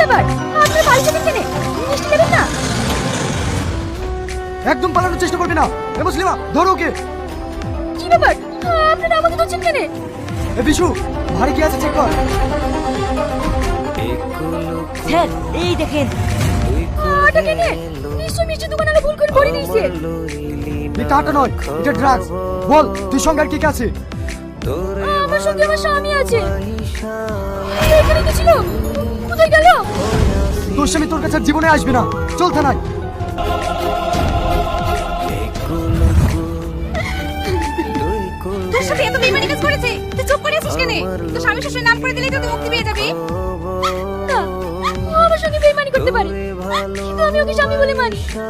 ব্যাপার? আপনি পালিয়েছেন কেন মিষ্টি নেবেন না? একদম পালানোর চেষ্টা করবে না। এ মুসলিমা ধরো ওকে। কি ব্যাপার? আপনারা আমাকে ধরছেন কেন? এ বিশু ভারী কি আছে চেক কর। স্যার এই দেখেন। ওটা কেন নিশ্চয়ই মিষ্টি দোকানে ভুল করে ভরে দিয়েছে। এটা আটা নয় এটা ড্রাগস বল তুই সঙ্গে আর কে কে আছে? আমার সঙ্গে আমার স্বামী আছে। এখানে কি ছিল? কোথায় গেল তোর স্বামী তোর কাছে জীবনে আসবে না। চল থানায়। তোর সাথে এত বেইমানি কাজ করেছে? তুই চুপ করে আছিস কেন? তোর স্বামী শ্বশুরের নাম করে দিলেই তো তুই মুক্তি পেয়ে যাবি। না ও আমার সঙ্গে বেইমানি করতে পারে। কিন্তু আমি ওকে স্বামী বলে মানি।